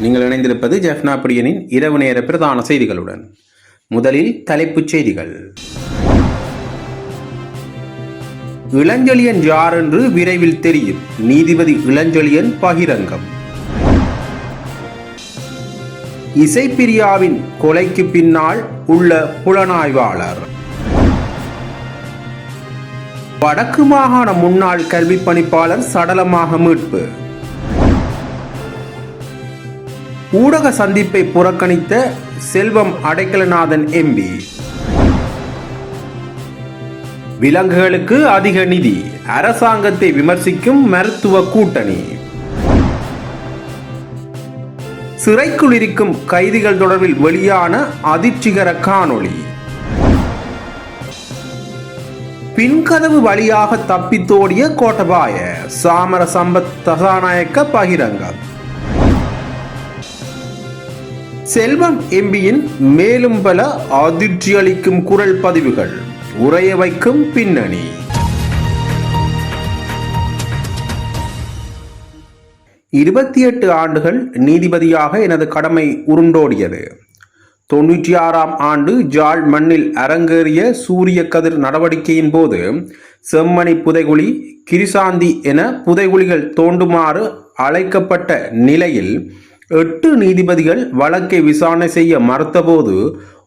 நீங்கள் இணைந்திருப்பது ஜெஃப்னா பிரியனின் இரவு நேர பிரதான செய்திகளுடன். முதலில் தலைப்புச் செய்திகள். இளஞ்செழியன் யார் என்று விரைவில் தெரியும்? நீதிபதி இளஞ்செழியன் பகிரங்கம். இசைப்பிரியாவின் கொலைக்கு பின்னால் உள்ள புலனாய்வாளர். வடக்கு மாகாண முன்னாள் கல்வி பணிப்பாளர் சடலமாக மீட்பு. ஊடக சந்திப்பை புறக்கணித்த செல்வம் அடைக்கலநாதன் எம்பி. விலங்குகளுக்கு அதிக நிதி அரசாங்கத்தை விமர்சிக்கும் மருத்துவ கூட்டணி. சிறைக்குள் இருக்கும் கைதிகள் தொடர்பில் வெளியான அதிர்ச்சிகர காணொளி. பின்கதவு வழியாக தப்பித்தோடிய கோட்டபாய சாமர சம்பத் தசாநாயக்க பகிரங்கம். செல்வம் எம்பியின் மேலும் பல அதிர்ச்சியளிக்கும் குரல் பதிவுகள். உரைய வைக்கும் பின்னணி. இருபத்தி எட்டு ஆண்டுகள் நீதிபதியாக எனது கடமை உருண்டோடியது. தொண்ணூற்றி ஆறாம் ஆண்டு ஜாழ் மண்ணில் அரங்கேறிய சூரிய கதிர் நடவடிக்கையின் போது செம்மணி புதைகுழி கிரிசாந்தி என புதைகுழிகள் தோண்டுமாறு அழைக்கப்பட்ட நிலையில் எட்டு நீதிபதிகள் வழக்கை விசாரணை செய்ய மறுத்தபோது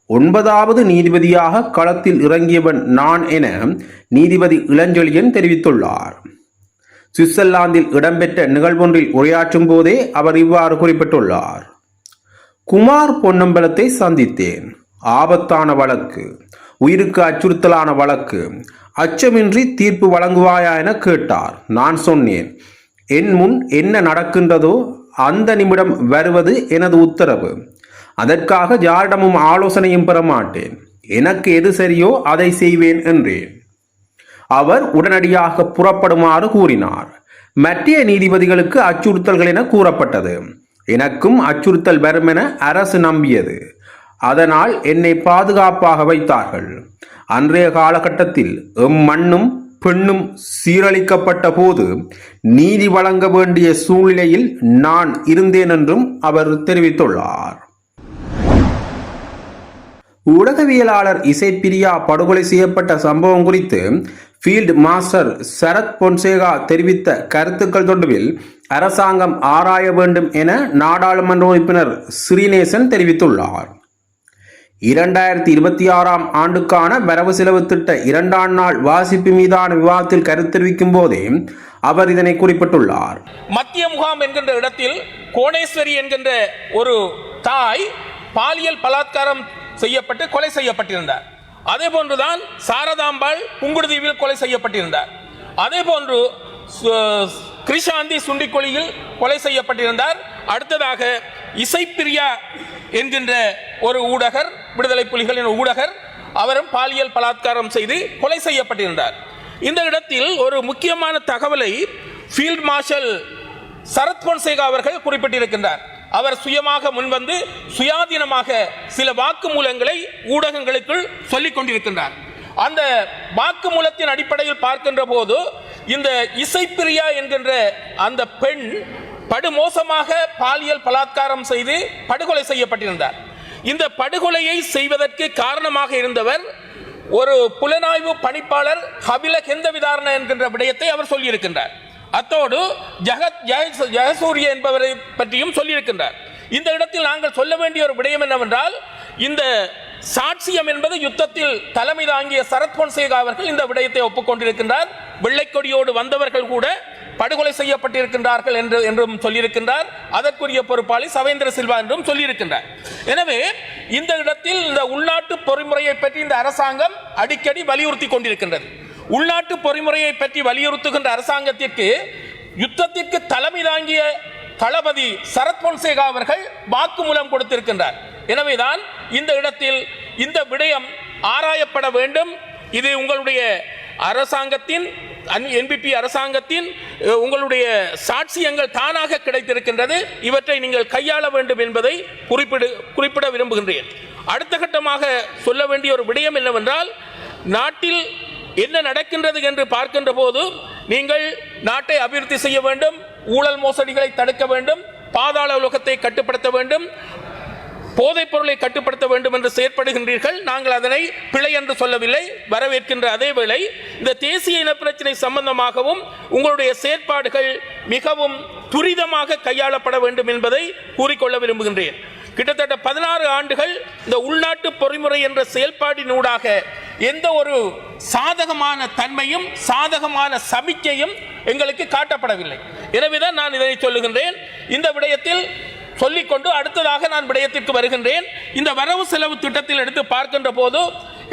ஒன்பதாவது நீதிபதியாக களத்தில் இறங்கியவன் நான் என நீதிபதி இளஞ்சொலியன் தெரிவித்துள்ளார். சுவிட்சர்லாந்தில் இடம்பெற்ற நிகழ்வொன்றில் உரையாற்றும் போதே அவர் இவ்வாறு குறிப்பிட்டுள்ளார். குமார் பொன்னம்பலத்தை சந்தித்தேன். ஆபத்தான வழக்கு உயிருக்கு அச்சுறுத்தலான வழக்கு அச்சமின்றி தீர்ப்பு வழங்குவாயா என கேட்டார். நான் சொன்னேன் என் முன் என்ன நடக்கின்றதோ அந்த நிமிடம் வருவது எனது உத்தரவு. அதற்காக யாரிடமும் ஆலோசனையும் பெற மாட்டேன் எனக்கு எது சரியோ அதை செய்வேன் என்றேன். அவர் உடனடியாக புறப்படுமாறு கூறினார். மத்திய நீதிபதிகளுக்கு அச்சுறுத்தல்கள் என கூறப்பட்டது. எனக்கும் அச்சுறுத்தல் வரும் என அரசு நம்பியது. அதனால் என்னை பாதுகாப்பாக வைத்தார்கள். அன்றைய காலகட்டத்தில் எம் மண்ணும் பெண்ணும் சீரழிக்கப்பட்ட போது நீதி வழங்க வேண்டிய சூழ்நிலையில் நான் இருந்தேன் என்றும் அவர் தெரிவித்துள்ளார். ஊடகவியலாளர் இசைப்பிரியா படுகொலை செய்யப்பட்ட சம்பவம் குறித்து ஃபீல்ட் மாஸ்டர் சரத் பொன்சேகா தெரிவித்த கருத்துக்கள் தொடர்பில் அரசாங்கம் ஆராய வேண்டும் என நாடாளுமன்ற உறுப்பினர் ஸ்ரீநேசன் தெரிவித்துள்ளார். இரண்டாயிரத்தி இருபத்தி ஆறாம் ஆண்டுக்கான வரவு செலவு திட்ட இரண்டாம் நாள் வாசிப்பு மீதான விவாதத்தில் கருத்து தெரிவிக்கும் போதே அவர் இதனை குறிப்பிட்டுள்ளார். மத்திய முகாம் என்கின்ற இடத்தில் கோணேஸ்வரி என்கின்ற ஒரு தாய் பாலியல் பலாத்காரம் செய்யப்பட்டு கொலை செய்யப்பட்டிருந்தார். அதே போன்றுதான் சாரதாம்பாள் புங்குடுதீவில் கொலை செய்யப்பட்டிருந்தார். அதே போன்று கிருஷாந்தி சுண்டிக்கொழியில் கொலை செய்யப்பட்டிருந்தார். அடுத்ததாக இசைப்பிரியா என்கின்ற ஒரு ஊடகர் விடுதலை புலிகளின் ஊடகர் அவரும் பாலியல் பலாத்காரம் செய்து கொலை செய்யப்பட்டிருந்தார். இந்த இடத்தில் ஒரு முக்கியமான தகவலை ஃபீல்ட் மார்ஷல் சரத் பொன்சேகா அவர்கள் குறிப்பிட்டிருக்கின்றார். அவர் சுயமாக முன்வந்து சுயாதீனமாக சில வாக்குமூலங்களை ஊடகங்களுக்குள் சொல்லிக் கொண்டிருக்கின்றார். அந்த வாக்குமூலத்தின் அடிப்படையில் பார்க்கின்ற போது இந்த இசைப்பிரியா என்கின்ற அந்த பெண் படுமோசமாக பாலியல் பலாத்காரம் செய்து படுகொலை செய்யப்பட்டிருந்தார். இந்த படுகொலையை செய்வதற்கு காரணமாக இருந்தவர் ஒரு புலனாய்வு பணிப்பாளர் கபில கெந்த விதாரண என்கின்ற விடயத்தை அவர் சொல்லியிருக்கின்றார். அத்தோடு ஜகத் ஜெய- ஜெயசூரிய என்பவரை பற்றியும் சொல்லியிருக்கின்றார். இந்த இடத்தில் நாங்கள் சொல்ல வேண்டிய ஒரு விடயம் என்னவென்றால் இந்த சாட்சியம் என்பது யுத்தத்தில் தலைமை தாங்கிய சரத் பொன்சேகா அவர்கள் இந்த விடயத்தை ஒப்புக்கொண்டிருக்கின்றார். வெள்ளைக்கொடியோடு வந்தவர்கள் கூட படுகொலை செய்யப்பட்டிருக்கின்றார்கள் என்று என்றும் சொல்லியிருக்கின்றார். அதற்குரிய பொறுப்பாளி சவேந்திர சில்வா என்றும் சொல்லியிருக்கின்றார். எனவே இந்த இடத்தில் இந்த உள்நாட்டு பொறிமுறையை பற்றி இந்த அரசாங்கம் அடிக்கடி வலியுறுத்தி கொண்டிருக்கின்றது. உள்நாட்டு பொறிமுறையை பற்றி வலியுறுத்துகின்ற அரசாங்கத்திற்கு யுத்தத்திற்கு தலைமை தாங்கிய தளபதி சரத் பொன்சேகா அவர்கள் வாக்குமூலம் கொடுத்திருக்கின்றார். எனவேதான் இந்த இடத்தில் இந்த விடயம் ஆராயப்பட வேண்டும். இது உங்களுடைய அரசாங்கத்தின் என்பிபி அரசாங்கத்தின் உங்களுடைய சாட்சியங்கள் தானாக கிடைத்திருக்கின்றது. இவற்றை நீங்கள் கையாள வேண்டும் என்பதை குறிப்பிடு குறிப்பிட விரும்புகின்றேன். அடுத்த கட்டமாக சொல்ல வேண்டிய ஒரு விடயம் என்னவென்றால் நாட்டில் என்ன நடக்கின்றது என்று பார்க்கின்ற போது நீங்கள் நாட்டை அபிவிருத்தி செய்ய வேண்டும் ஊழல் மோசடிகளை தடுக்க வேண்டும் பாதாள உலகத்தை கட்டுப்படுத்த வேண்டும் போதைப் பொருளை கட்டுப்படுத்த வேண்டும் என்று செயற்படுகின்றீர்கள். நாங்கள் அதனை பிழை என்று சொல்லவில்லை. வரவேற்கின்ற அதே வேளை இந்த தேசிய இனப்பிரச்சினை சம்பந்தமாகவும் உங்களுடைய செயற்பாடுகள் மிகவும் துரிதமாக கையாளப்பட வேண்டும் என்பதை கூறிக்கொள்ள விரும்புகின்றேன். கிட்டத்தட்ட பதினாறு ஆண்டுகள் இந்த உள்நாட்டு பொறிமுறை என்ற செயல்பாடினூடாக எந்த ஒரு சாதகமான தன்மையும் சாதகமான சமிக்கையும் எங்களுக்கு காட்டப்படவில்லை. எனவேதான் நான் இதனை சொல்லுகின்றேன். இந்த விடயத்தில் சொல்லிக்கொண்டு அடுத்ததாக நான் விடயத்திற்கு வருகின்றேன். இந்த வரவு செலவு திட்டத்தில் எடுத்து பார்க்கின்ற போது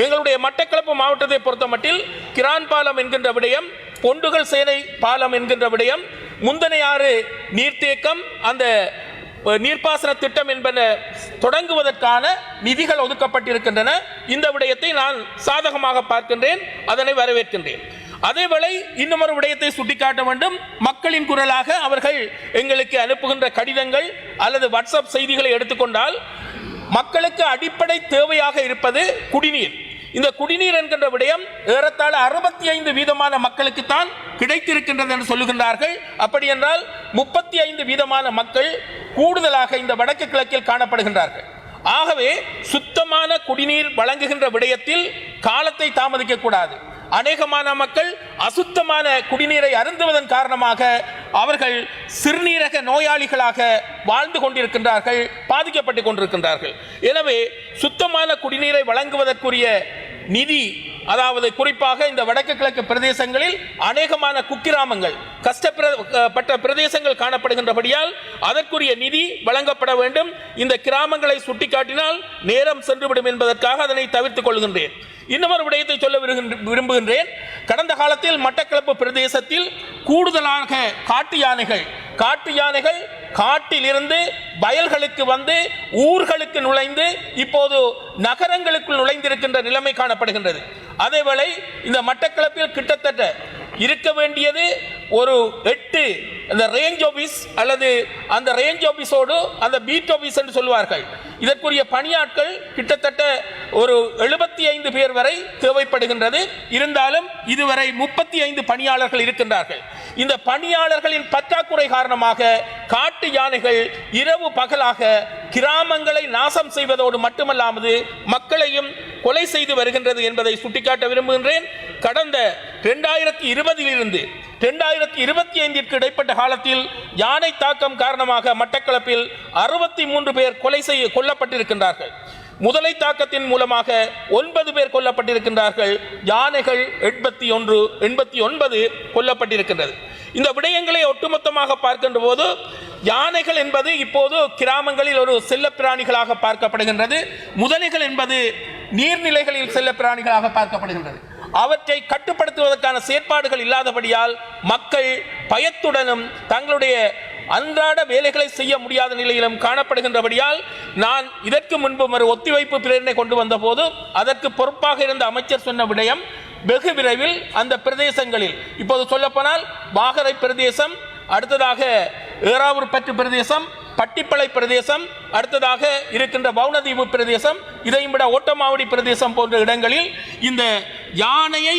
எங்களுடைய மட்டக்களப்பு மாவட்டத்தை பொறுத்தமட்டில் கிரான் பாலம் என்கின்ற விடயம் பொண்டுகள் சேனை பாலம் என்கின்ற விடயம் முந்தனையாறு நீர்த்தேக்கம் அந்த நீர்ப்பாசன திட்டம் என்பன தொடங்குவதற்கான நிதிகள் ஒதுக்கப்பட்டிருக்கின்றன. இந்த விடயத்தை நான் சாதகமாக பார்க்கின்றேன் அதனை வரவேற்கின்றேன். அதேவேளை இன்னும் ஒரு விடயத்தை சுட்டிக்காட்ட வேண்டும். மக்களின் குரலாக அவர்கள் எங்களுக்கு அனுப்புகின்ற கடிதங்கள் அல்லது வாட்ஸ்அப் செய்திகளை எடுத்துக்கொண்டால் மக்களுக்கு அடிப்படை தேவையாக இருப்பது குடிநீர். இந்த குடிநீர் என்கின்ற விடயம் ஏறத்தாழ அறுபத்தி ஐந்து வீதமான மக்களுக்கு தான் கிடைத்திருக்கின்றது என்று சொல்லுகின்றார்கள். அப்படி என்றால் முப்பத்தி ஐந்து வீதமான மக்கள் கூடுதலாக இந்த வடக்கு கிழக்கில் காணப்படுகின்றார்கள். ஆகவே சுத்தமான குடிநீர் வழங்குகின்ற விடயத்தில் காலத்தை தாமதிக்க கூடாது அநேகமான மக்கள் அசுத்தமான குடிநீரை அருந்துவதன் காரணமாக அவர்கள் சிறுநீரக நோயாளிகளாக வாழ்ந்து கொண்டிருக்கின்றார்கள் பாதிக்கப்பட்டு கொண்டிருக்கின்றார்கள். எனவே சுத்தமான குடிநீரை வழங்குவதற்குரிய நிதி அதாவது குறிப்பாக இந்த வடக்கு கிழக்கு பிரதேசங்களில் அநேகமான குக்கிராமங்கள் கஷ்டப்பட்ட பிரதேசங்கள் காணப்படுகின்றபடியால் அதற்குரிய நிதி வழங்கப்பட வேண்டும். இந்த கிராமங்களை சுட்டிக்காட்டினால் நேரம் சென்றுவிடும் என்பதற்காக அதனை தவிர்த்துக் கொள்கின்றேன். இன்னமொரு விடயத்தை சொல்ல விரும்புகின்றேன். கடந்த காலத்தில் மட்டக்களப்பு பிரதேசத்தில் கூடுதலாக காட்டு யானைகள் காட்டு யானைகள் காட்டிலிருந்து வயல்களுக்கு வந்து ஊர்களுக்கு நுழைந்து இப்போது நகரங்களுக்குள் நுழைந்திருக்கின்ற நிலைமை காணப்படுகின்றது. அதேவேளை இந்த மட்டக்களப்பில் கிட்டத்தட்ட இருக்க வேண்டியது ஒரு எட்டு அந்த ரேஞ்ச் ஆஃபீஸ் அல்லது அந்த ரேஞ்ச் ஆஃபீஸோடு அந்த பீட் ஆஃபீஸ் என்று சொல்வார்கள் இதற்குரிய பணியாட்கள் கிட்டத்தட்ட ஒரு எழுபத்தி ஐந்து பேர் வரை தேவைப்படுகின்றது. இருந்தாலும் இதுவரை முப்பத்தி ஐந்து பணியாளர்கள் இருக்கின்றார்கள். இந்த பணியாளர்களின் பற்றாக்குறை காரணமாக காட்டு யானைகள் இரவு பகலாக கிராமங்களை நாசம் செய்வதோடு மட்டுமல்லாமது மக்களையும் கொலை செய்து வருகின்றது என்பதை சுட்டிக்காட்ட விரும்புகின்றேன். கடந்த இரண்டாயிரத்தி இருபதிலிருந்து இரண்டாயிரத்தி இருபத்தி ஐந்திற்கு இடைப்பட்ட காலத்தில் யானை தாக்கம் காரணமாக மட்டக்களப்பில் அறுபத்தி மூன்று பேர் கொலை செய்ய கொல்லப்பட்டிருக்கின்றார்கள். முதலை தாக்கத்தின் மூலமாக ஒன்பது பேர் கொல்லப்பட்டிருக்கின்றார்கள். யானைகள் எண்பத்தி ஒன்று எண்பத்தி ஒன்பது கொல்லப்பட்டிருக்கின்றது. இந்த விடயங்களை ஒட்டுமொத்தமாக பார்க்கின்ற போது யானைகள் என்பது இப்போது கிராமங்களில் ஒரு செல்ல பிராணிகளாக பார்க்கப்படுகின்றது. முதலைகள் என்பது நீர்நிலைகளில் செல்ல பிராணிகளாக பார்க்கப்படுகின்றது. அவற்றை கட்டுப்படுத்துவதற்கான செயற்பாடுகள் இல்லாதபடியால் மக்கள் பயத்துடனும் தங்களுடைய அன்றாட வேலைகளை செய்ய முடியாத நிலையிலும் காணப்படுகின்றபடியால் நான் இதற்கு முன்பு ஒரு ஒத்திவைப்பு பிரேரணை கொண்டு வந்தபோது அதற்கு பொறுப்பாக இருந்த அமைச்சர் சொன்ன விடயம் வெகு விரைவில் அந்த பிரதேசங்களில் இப்போது சொல்லப்போனால் வாகரை பிரதேசம் அடுத்ததாக ஏறாவூர்பற்று பிரதேசம் பட்டிப்பளை பிரதேசம் அடுத்ததாக இருக்கின்ற வவுனதீவு பிரதேசம் இதையும் விட ஓட்டமாவடி பிரதேசம் போன்ற இடங்களில் இந்த யானையை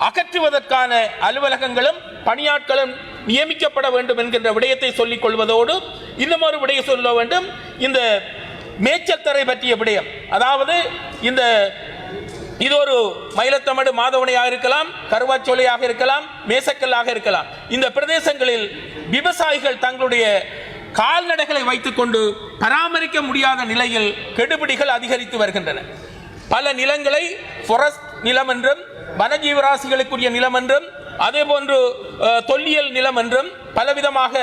அகற்றுவதற்கான அலுவலகங்களும் பணியாட்களும் நியமிக்கப்பட வேண்டும் என்கின்ற விடயத்தை சொல்லிக் கொள்வதோடு இன்னும் ஒரு விடயம் சொல்ல வேண்டும். இந்த மேய்ச்சல் தரை பற்றிய விடயம். அதாவது இந்த இது ஒரு மயிலத்தமடு மாதவனையாக இருக்கலாம் கருவாச்சோலையாக இருக்கலாம் மேசக்கல்லாக இருக்கலாம். இந்த பிரதேசங்களில் விவசாயிகள் தங்களுடைய கால்நடைகளை வைத்துக்கொண்டு பராமரிக்க முடியாத நிலையில் கெடுபிடிகள் அதிகரித்து வருகின்றன. பல நிலங்களை ஃபாரஸ்ட் நிலம் என்றும் வனஜீவராசிகளுக்குரிய நிலம் என்றும் அதே போன்று தொல்லியல் நிலம் என்றும் பலவிதமாக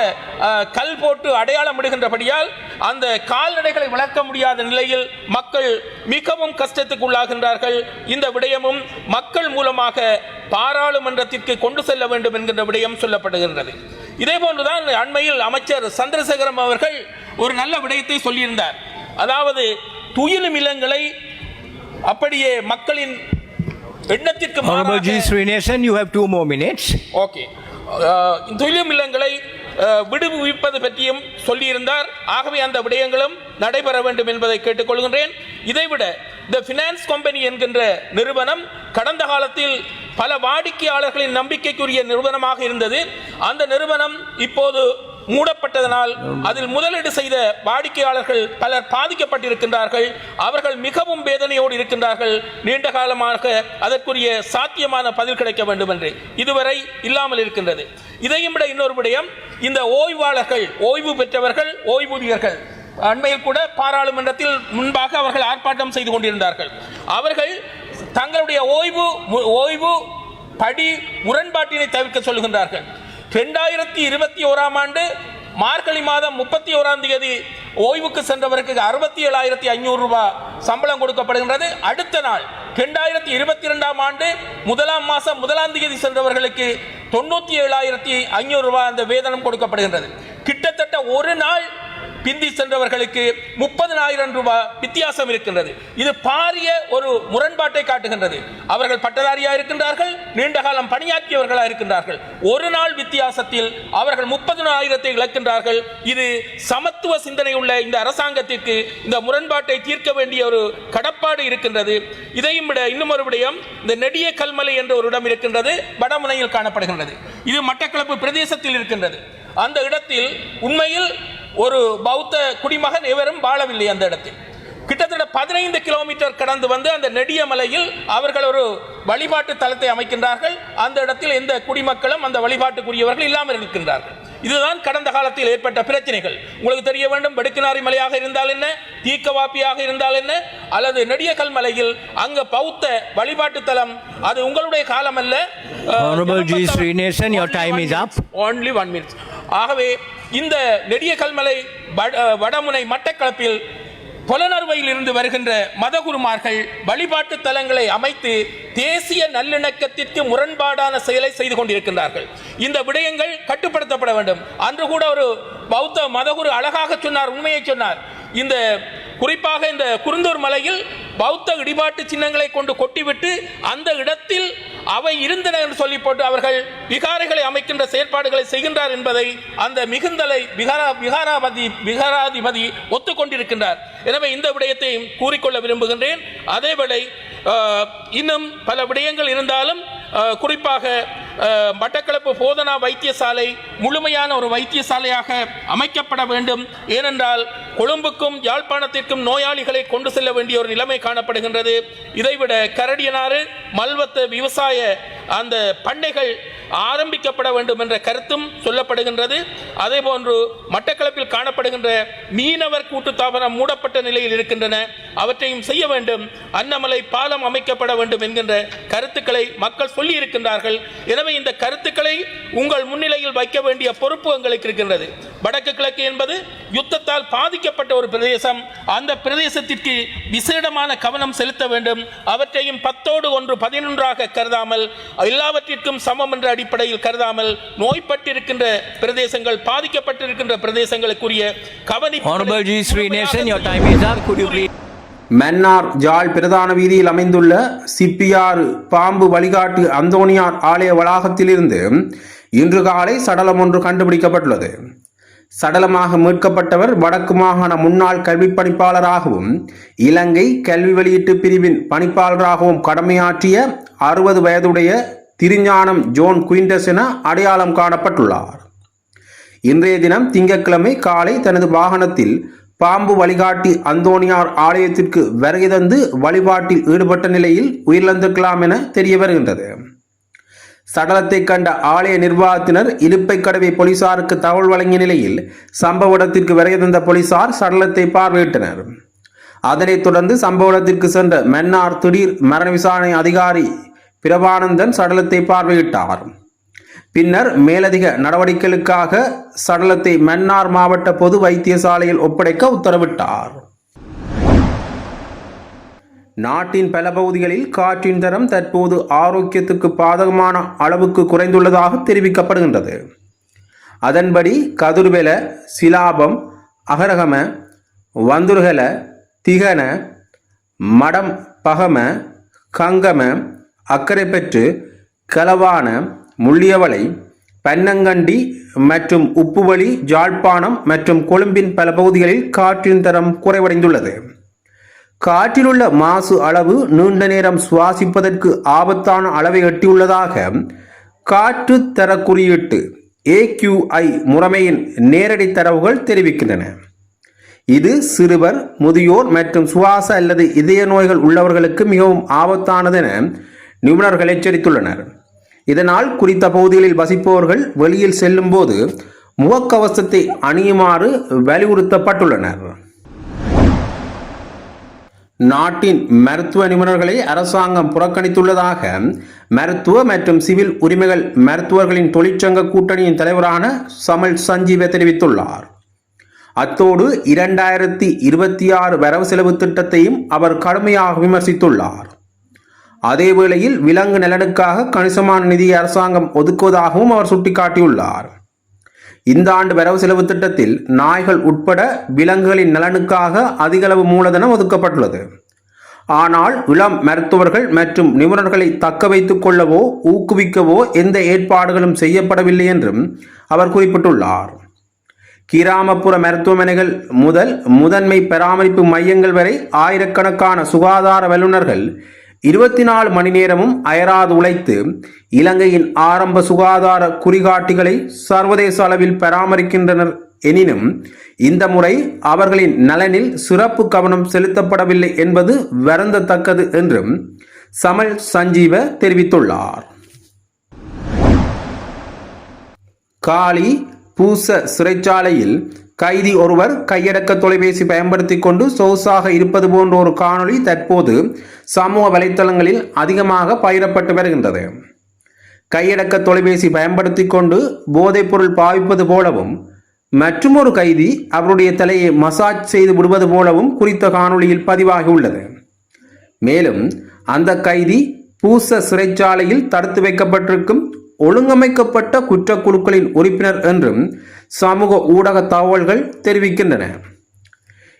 கல் போட்டு அடையாளம் அடையாளமிடுகின்றபடியால் அந்த கால்நடைகளை வளர்க்க முடியாத நிலையில் மக்கள் மிகவும் கஷ்டத்துக்கு உள்ளாகின்றார்கள் இந்த விடயமும் மக்கள் மூலமாக பாராளுமன்றத்திற்கு கொண்டு செல்ல வேண்டும் என்கின்ற விடயம் சொல்லப்படுகின்றது. இதே போன்றுதான் அண்மையில் அமைச்சர் சந்திரசேகரம் அவர்கள் ஒரு நல்ல விடயத்தை சொல்லியிருந்தார். அதாவது துயிலும் நிலங்களை அப்படியே மக்களின் எண்ணத்திற்கு மாறாக-. Srinivasan, you have two more minutes. Okay ah, விடுவிப்பது பற்றியும் சொல்லியிருந்தார் ஆகவே அந்த விடயங்களும் நடைபெற வேண்டும் என்பதை கேட்டுக்கொள்கின்றேன் இதைவிட இந்த ஃபினான்ஸ் கம்பெனி என்கின்ற நிறுவனம் கடந்த காலத்தில் பல வாடிக்கையாளர்களின் நம்பிக்கைக்குரிய நிறுவனமாக இருந்தது அந்த நிறுவனம் இப்போது மூடப்பட்டதனால் அதில் முதலீடு செய்த வாடிக்கையாளர்கள் பலர் பாதிக்கப்பட்டிருக்கின்றார்கள். அவர்கள் மிகவும் வேதனையோடு இருக்கின்றார்கள். நீண்ட காலமாக அதற்குரிய சாத்தியமான பதில் கிடைக்க வேண்டும் என்று இதுவரை இல்லாமல் இருக்கின்றது. இதையும் விட இன்னொரு விடயம் இந்த ஓய்வாளர்கள் ஓய்வு பெற்றவர்கள் ஓய்வூதியர்கள் அண்மையில் கூட பாராளுமன்றத்தில் முன்பாக அவர்கள் ஆர்ப்பாட்டம் செய்து கொண்டிருந்தார்கள். அவர்கள் தங்களுடைய ஓய்வு மு- ஓய்வு படி முரண்பாட்டினை தவிர்க்க சொல்லுகின்றார்கள். ரெண்டாயிரத்தி இருபத்தி ஓராம் ஆண்டு மார்கழி மாதம் முப்பத்தி ஓராம் தேதி ஓய்வுக்கு சென்றவருக்கு அறுபத்தி ஏழாயிரத்தி ஐநூறு ரூபாய் சம்பளம் கொடுக்கப்படுகின்றது. அடுத்த நாள் ரெண்டாயிரத்தி இருபத்தி ரெண்டாம் ஆண்டு முதலாம் மாதம் முதலாம் தேதி சென்றவர்களுக்கு தொண்ணூற்றி ஏழாயிரத்தி ஐநூறு ரூபாய் அந்த வேதனம் கொடுக்கப்படுகின்றது. கிட்டத்தட்ட ஒரு நாள் பிந்தி சென்றவர்களுக்கு முப்பதனாயிரம் ரூபாய் வித்தியாசம் இருக்கின்றது. இது பாரிய ஒரு முரண்பாட்டை காட்டுகின்றது. அவர்கள் பட்டதாரியாக இருக்கின்றார்கள் நீண்ட காலம் இருக்கின்றார்கள். ஒரு நாள் வித்தியாசத்தில் அவர்கள் முப்பதனாயிரத்தை இழக்கின்றார்கள். இது சமத்துவ சிந்தனை உள்ள இந்த அரசாங்கத்திற்கு இந்த முரண்பாட்டை தீர்க்க வேண்டிய ஒரு கடப்பாடு இருக்கின்றது. இதையும் விட இன்னும் ஒரு விடயம் இந்த நெடிய கல்மலை என்ற ஒரு இடம் இருக்கின்றது வடமுனையில் காணப்படுகின்றது. இது மட்டக்களப்பு பிரதேசத்தில் இருக்கின்றது. அந்த இடத்தில் உண்மையில் ஒரு பௌத்த குடிமகன் எவரும் வாழவில்லை அந்த இடத்தில். கிட்டத்தட்ட பதினைந்து கிலோமீட்டர் கடந்து வந்து அந்த நெடிய மலையில் அவர்கள் ஒரு வழிபாட்டு தலத்தை அமைக்கின்றார்கள். அந்த இடத்தில் எந்த குடிமக்களும் அந்த வழிபாட்டுக்குரியவர்கள் இல்லாமல் இருக்கின்றார்கள். இதுதான் கடந்த காலத்தில் ஏற்பட்ட பிரச்சனைகள். உங்களுக்கு தெரிய வேண்டும் வெடுக்கினாரி மலையாக இருந்தால் என்ன? தீக்கவாப்பியாக இருந்தால் என்ன? அல்லது நெடியக்கல் மலையில் அங்க பௌத்த வழிபாட்டு தலம் அது உங்களுடைய காலம் அல்ல? Honorable G. Srinivasan, your time is up. only one minute. ஆகவே இந்த நெடிய கல்மலை வடமுனை மட்டக்களப்பில் புலனறுவையில் இருந்து வருகின்ற மதகுருமார்கள் வழிபாட்டு தலங்களை அமைத்து தேசிய நல்லிணக்கத்திற்கு முரண்பாடான செயலை செய்து கொண்டிருக்கின்றார்கள். இந்த விடயங்கள் கட்டுப்படுத்தப்பட வேண்டும். அன்று கூட ஒரு பௌத்த மதகுரு அழகாக சொன்னார் உண்மையை சொன்னார். இந்த குறிப்பாக இந்த குருந்தூர் மலையில் பௌத்த இடிபாட்டு சின்னங்களை கொண்டு கொட்டிவிட்டு அந்த இடத்தில் அவை இருந்தன என்று சொல்லி போட்டு அவர்கள் விகாரைகளை அமைக்கின்ற செயற்பாடுகளை செய்கின்றார் என்பதை அந்த மிகுந்தலை விகாரா விகாராபதி விகாராதிபதி ஒத்துக்கொண்டிருக்கின்றார். எனவே இந்த விடயத்தையும் கூறிக்கொள்ள விரும்புகின்றேன். அதேவேளை இன்னும் பல விடயங்கள் இருந்தாலும் குறிப்பாக மட்டக்களப்பு போதனா வைத்தியசாலை முழுமையான ஒரு வைத்தியசாலையாக அமைக்கப்பட வேண்டும். ஏனென்றால் கொழும்புக்கும் யாழ்ப்பாணத்திற்கும் நோயாளிகளை கொண்டு செல்ல வேண்டிய ஒரு நிலைமை காணப்படுகின்றது. இதைவிட கரடியனாறு மல்வத்த விவசாய அந்த பண்ணைகள் ஆரம்பிக்கப்பட வேண்டும் என்ற கருத்தும் சொல்லப்படுகின்றது. அதே போன்று மட்டக்களப்பில் காணப்படுகின்ற மீனவர் கூட்டுத்தாபனம் மூடப்பட்ட நிலையில் இருக்கின்றன. அவற்றையும் செய்ய வேண்டும். அன்னமலை பாலம் அமைக்கப்பட வேண்டும் என்கின்ற கருத்துக்களை மக்கள் சொல்லி இருக்கின்றார்கள் எனவே இந்த கருத்துக்களை உங்கள் முன்னிலையில் வைக்க வேண்டிய பொறுப்பு எங்களுக்கு இருக்கின்றது. வடக்கு கிழக்கு என்பது யுத்தத்தால் பாதிக்கப்பட்ட ஒரு பிரதேசம். அந்த பிரதேசத்திற்கு விசேடமான கவனம் செலுத்த வேண்டும். அவற்றையும் பத்தோடு ஒன்று பதினொன்றாக கருதாமல் எல்லாவற்றிற்கும் சமம் என்ற அடிப்படையில் கருதாமல் நோய்பட்டிருக்கின்ற பிரதேசங்கள் பாதிக்கப்பட்டிருக்கின்ற பிரதேசங்களுக்குரிய. கவனிப்பு Srinivasan, your time is up. Could you please? Mannar ஜாழ் பிரதான வீதியில் அமைந்துள்ள சிப்பியாறு பாம்பு வழிகாட்டு அந்தோணியார் ஆலய வளாகத்திலிருந்து இன்று காலை சடலம் ஒன்று கண்டுபிடிக்கப்பட்டுள்ளது சடலமாக மீட்கப்பட்டவர் வடக்கு மாகாண முன்னாள் கல்வி பணிப்பாளராகவும் இலங்கை கல்வி வெளியீட்டு பிரிவின் பணிப்பாளராகவும் கடமையாற்றிய அறுபது வயதுடைய திருஞானம் ஜோன் குயின்டஸ் என அடையாளம் காணப்பட்டுள்ளார். இன்றைய தினம் திங்கட்கிழமை காலை தனது வாகனத்தில் பாம்பு வழிகாட்டி அந்தோணியார் ஆலயத்திற்கு வருகை தந்து வழிபாட்டில் ஈடுபட்ட நிலையில் உயிரிழந்திருக்கலாம் என தெரிய வருகின்றது. சடலத்தை கண்ட ஆலய நிர்வாகத்தினர் இலுப்பை கடவை போலீசாருக்கு தகவல் வழங்கிய நிலையில் சம்பவ இடத்திற்கு வருகை தந்த போலீசார் சடலத்தை பார்வையிட்டனர். அதனைத் தொடர்ந்து சம்பவ இடத்திற்கு சென்ற மன்னார் திடீர் மரண விசாரணை அதிகாரி பிரபானந்தன் சடலத்தை பார்வையிட்டார். பின்னர் மேலதிக நடவடிக்கைகளுக்காக சடலத்தை மன்னார் மாவட்ட பொது வைத்தியசாலையில் ஒப்படைக்க உத்தரவிட்டார். நாட்டின் பல பகுதிகளில் காற்றின் தரம் தற்போது ஆரோக்கியத்துக்கு பாதகமான அளவுக்கு குறைந்துள்ளதாக தெரிவிக்கப்படுகின்றது. அதன்படி கதிர்வெல சிலாபம் அகரகம வந்துருகல திகன மடம் பகம கங்கம அக்கரைப்பற்று களவான முள்ளியவளை பன்னங்கண்டி மற்றும் உப்புவழி ஜாழ்ப்பாணம் மற்றும் கொழும்பின் பல பகுதிகளில் காற்றின் தரம் குறைவடைந்துள்ளது. காற்றிலுள்ள மாசு அளவு நீண்ட நேரம் சுவாசிப்பதற்கு ஆபத்தான அளவை எட்டியுள்ளதாக காற்று தர குறியீட்டு ஏக்யூஐ முறைமையின் நேரடி தரவுகள் தெரிவிக்கின்றன. இது சிறுவர் முதியோர் மற்றும் சுவாச அல்லது இதய நோய்கள் உள்ளவர்களுக்கு மிகவும் ஆபத்தானது என நிபுணர்கள் எச்சரித்துள்ளனர். இதனால் குறித்த பகுதிகளில் வசிப்பவர்கள் வெளியில் செல்லும்போது முகக்கவசத்தை அணியுமாறு வலியுறுத்தப்பட்டுள்ளனர். நாட்டின் மருத்துவ நிபுணர்களை அரசாங்கம் புறக்கணித்துள்ளதாக மருத்துவ மற்றும் சிவில் உரிமைகள் மருத்துவர்களின் தொழிற்சங்க கூட்டணியின் தலைவரான சமல் சஞ்சீவ தெரிவித்துள்ளார். அத்தோடு இரண்டாயிரத்தி இருபத்தி ஆறு வரவு செலவு திட்டத்தையும் அவர் கடுமையாக விமர்சித்துள்ளார். அதேவேளையில் விலங்கு நலனுக்காக கணிசமான நிதியை அரசாங்கம் ஒதுக்குவதாகவும் அவர் சுட்டிக்காட்டியுள்ளார். இந்த ஆண்டு வரவு செலவு திட்டத்தில் நாய்கள் உட்பட விலங்குகளின் நலனுக்காக அதிகளவு மூலதனம் ஒதுக்கப்பட்டுள்ளது. ஆனால் இளம் மருத்துவர்கள் மற்றும் நிபுணர்களை தக்க வைத்துக் கொள்ளவோ ஊக்குவிக்கவோ எந்த ஏற்பாடுகளும் செய்யப்படவில்லை என்றும் அவர் குறிப்பிட்டுள்ளார். கிராமப்புற மருத்துவமனைகள் முதல் முதன்மை பராமரிப்பு மையங்கள் வரை ஆயிரக்கணக்கான சுகாதார வல்லுநர்கள் இருபத்தி நாலு மணி நேரமும் அயராது உழைத்து இலங்கையின் ஆரம்ப சுகாதார குறிகாட்டிகளை சர்வதேச அளவில் பராமரிக்கின்றனர் எனினும் இந்த முறை அவர்களின் நலனில் சிறப்பு கவனம் செலுத்தப்படவில்லை என்பது வருந்தத்தக்கது என்றும் சமல் சஞ்சீவ தெரிவித்துள்ளார். காளி பூச சிறைச்சாலையில் கைதி ஒருவர் கையடக்க தொலைபேசி பயன்படுத்தி கொண்டு சொகுசாக இருப்பது போன்ற ஒரு காணொளி தற்போது சமூக வலைத்தளங்களில் அதிகமாக பயிரப்பட்டு வருகின்றது. கையடக்க தொலைபேசி பயன்படுத்தி கொண்டு போதைப்பொருள் பாவிப்பது போலவும் மற்றுமொரு கைதி அவருடைய தலையை மசாஜ் செய்து விடுவது போலவும் குறித்த காணொளியில் பதிவாகியுள்ளது மேலும் அந்த கைதி பூச சிறைச்சாலையில் தடுத்து வைக்கப்பட்டிருக்கும் ஒழுங்கமைக்கப்பட்ட குற்றக்குழுக்களின் உறுப்பினர் என்றும் சமூக ஊடக தகவல்கள் தெரிவிக்கின்றன.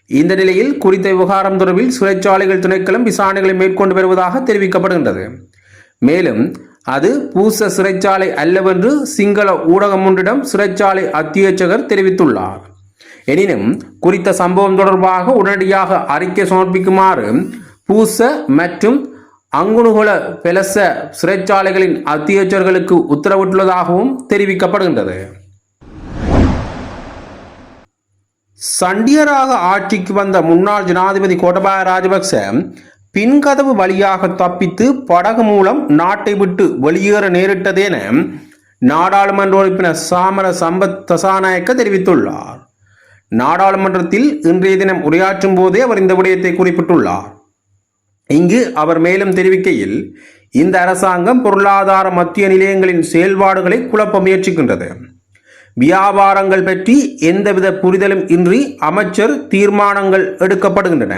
இந்த நிலையில் குறித்த விவகாரம் தொடர்பில் சிறைச்சாலைகள் துணைக்களும் விசாரணைகளை மேற்கொண்டு வருவதாக தெரிவிக்கப்படுகின்றது. மேலும் அது பூச சிறைச்சாலை அல்லவென்று சிங்கள ஊடகம் ஒன்றிடம் சிறைச்சாலை அத்தியட்சகர் தெரிவித்துள்ளார். எனினும் குறித்த சம்பவம் தொடர்பாக உடனடியாக அறிக்கை சமர்ப்பிக்குமாறு பூச மற்றும் அங்குணுகுல பெலச சிறைச்சாலைகளின் அத்தியட்சர்களுக்கு உத்தரவிட்டுள்ளதாகவும் தெரிவிக்கப்படுகின்றது. சண்டியராக ஆட்சிக்கு வந்த முன்னாள் ஜனாதிபதி கோட்டபாய ராஜபக்ச பின்கதவு வழியாக தப்பித்து படகு மூலம் நாட்டை விட்டு வெளியேற நேரிட்டதென நாடாளுமன்ற உறுப்பினர் சாமர சம்பத் தசாநாயக்க தெரிவித்துள்ளார். நாடாளுமன்றத்தில் இன்றைய தினம் உரையாற்றும் போதே அவர் இந்த விடயத்தை குறிப்பிட்டுள்ளார். இங்கு அவர் மேலும் தெரிவிக்கையில் இந்த அரசாங்கம் பொருளாதார மத்திய நிலையங்களின் செயல்பாடுகளை குழப்ப முயற்சிக்கின்றது. வியாபாரங்கள் பற்றி எந்தவித புரிதலும் இன்றி அமைச்சர் தீர்மானங்கள் எடுக்கப்படுகின்றன.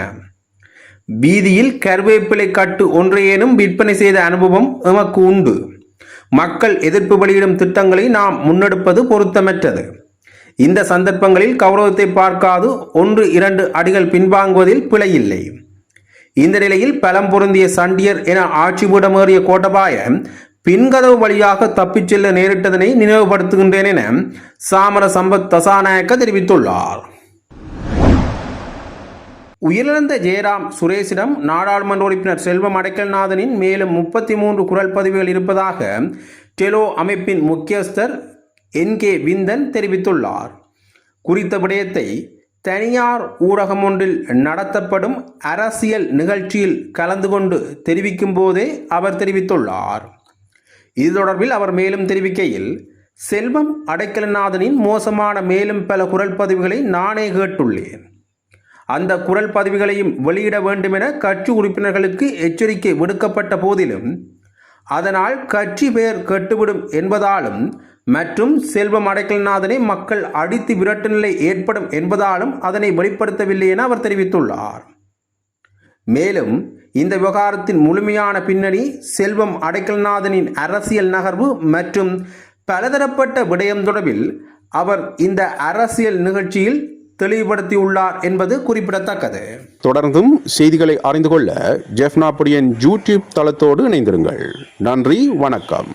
வீதியில் கருவேப்பிலை கட்டு ஒன்றையேனும் விற்பனை செய்த அனுபவம் எமக்கு உண்டு. மக்கள் எதிர்ப்பு வெளியிடும் திட்டங்களை நாம் முன்னெடுப்பது பொருத்தமற்றது. இந்த சந்தர்ப்பங்களில் கௌரவத்தை பார்க்காது ஒன்று இரண்டு அடிகள் பின்வாங்குவதில் பிழையில்லை. இந்த நிலையில் பலம் பொருந்திய சண்டியர் என ஆட்சிபீடமேறிய கோட்டபாய பின்கதவு வழியாக தப்பிச் செல்ல நேரிட்டதனை நினைவுபடுத்துகின்றேன் என சாமர சம்பத் தசாநாயக்க தெரிவித்துள்ளார். உயிரிழந்த ஜெயராம் சுரேஷிடம் நாடாளுமன்ற உறுப்பினர் செல்வம் அடைக்கல்நாதனின் மேலும் முப்பத்தி மூன்று குரல் பதிவுகள் இருப்பதாக டெலோ அமைப்பின் முக்கியஸ்தர் என் கே விந்தன் தெரிவித்துள்ளார். குறித்த விடயத்தை தனியார் ஊடகம் ஒன்றில் நடத்தப்படும் அரசியல் நிகழ்ச்சியில் கலந்து கொண்டு தெரிவிக்கும் போதே அவர் தெரிவித்துள்ளார். இது தொடர்பில் அவர் மேலும் தெரிவிக்கையில் செல்வம் அடைக்கலநாதனின் மோசமான மேலும் பல குரல் பதிவுகளை நானே கேட்டுள்ளேன். அந்த குரல் பதிவுகளையும் வெளியிட வேண்டுமென கட்சி உறுப்பினர்களுக்கு எச்சரிக்கை விடுக்கப்பட்ட போதிலும் அதனால் கட்சி பெயர் கெட்டுவிடும் என்பதாலும் மற்றும் செல்வம் அடைக்கல்நாதனை மக்கள் அடித்து விரட்டு நிலை ஏற்படும் என்பதாலும் அதனை வெளிப்படுத்தவில்லை என அவர் தெரிவித்துள்ளார். மேலும் இந்த விவகாரத்தின் முழுமையான பின்னணி செல்வம் அடைக்கல்நாதனின் அரசியல் நகர்வு மற்றும் பலதரப்பட்ட விடயம் தொடர்பில் அவர் இந்த அரசியல் நிகழ்ச்சியில் தெளிவுபடுத்தியுள்ளார் என்பது குறிப்பிடத்தக்கது. தொடர்ந்தும் செய்திகளை அறிந்து கொள்ள ஜெஃப்னாபுடியன் யூடியூப் தளத்தோடு இணைந்திருங்கள். நன்றி வணக்கம்.